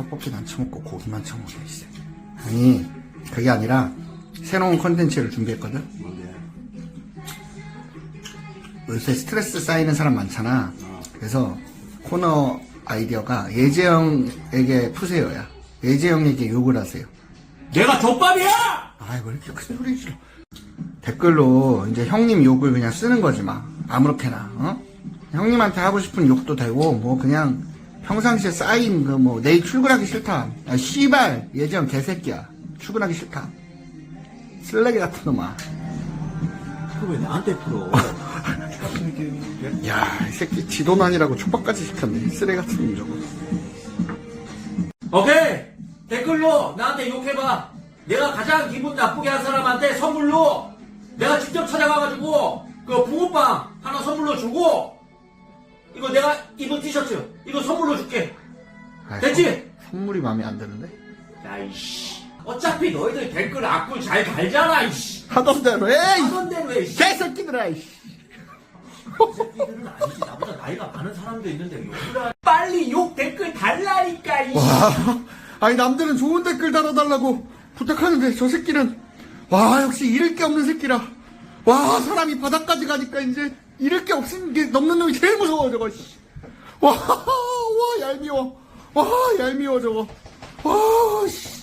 떡볶이는 안 처먹고 고기만 처먹게 있어. 아니 그게 아니라 새로운 컨텐츠를 준비했거든. 뭔데? 요새 스트레스 쌓이는 사람 많잖아. 그래서 코너 아이디어가 예재영에게 푸세요야. 예재영에게 욕을 하세요. 내가 족밥이야! 아이 왜 이렇게 큰 소리 질러 댓글로 이제 형님 욕을 그냥 쓰는 거지 막 아무렇게나 어? 형님한테 하고 싶은 욕도 되고 뭐 그냥 평상시에 쌓인 그 뭐 내일 출근하기 싫다 아 씨발 예전 개새끼야 출근하기 싫다 쓰레기 같은 놈아 그거 왜 나한테 풀어? 야 이 새끼 지돈 아니라고 촉박까지 시켰네 쓰레기 같은 놈 저거 오케이! 댓글로 나한테 욕해봐. 내가 가장 기분 나쁘게 한 사람한테 선물로 내가 직접 찾아가가지고 그 붕어빵 하나 선물로 주고 이거 내가 입은 티셔츠 이거 선물로 줄게. 아이, 됐지? 선- 선물이 마음에 안 드는데 야이씨. 어차피 너희들 댓글 악플 잘 달잖아 이씨. 하던 대로 에이 하던 대로 해. 이 개새끼들아 이씨 새끼들은 아니지 나보다 나이가 많은 사람도 있는데 욕을 하... 빨리 욕 댓글 달라니까 이 와, 아니 남들은 좋은 댓글 달아달라고 부탁하는데 저 새끼는 와 역시 잃을 게 없는 새끼라. 와 사람이 바닥까지 가니까 이제 잃을 게 없는 게 넘는 놈이 제일 무서워 저거. 씨. 와, 와 얄미워. 와 얄미워 저거. 와 씨.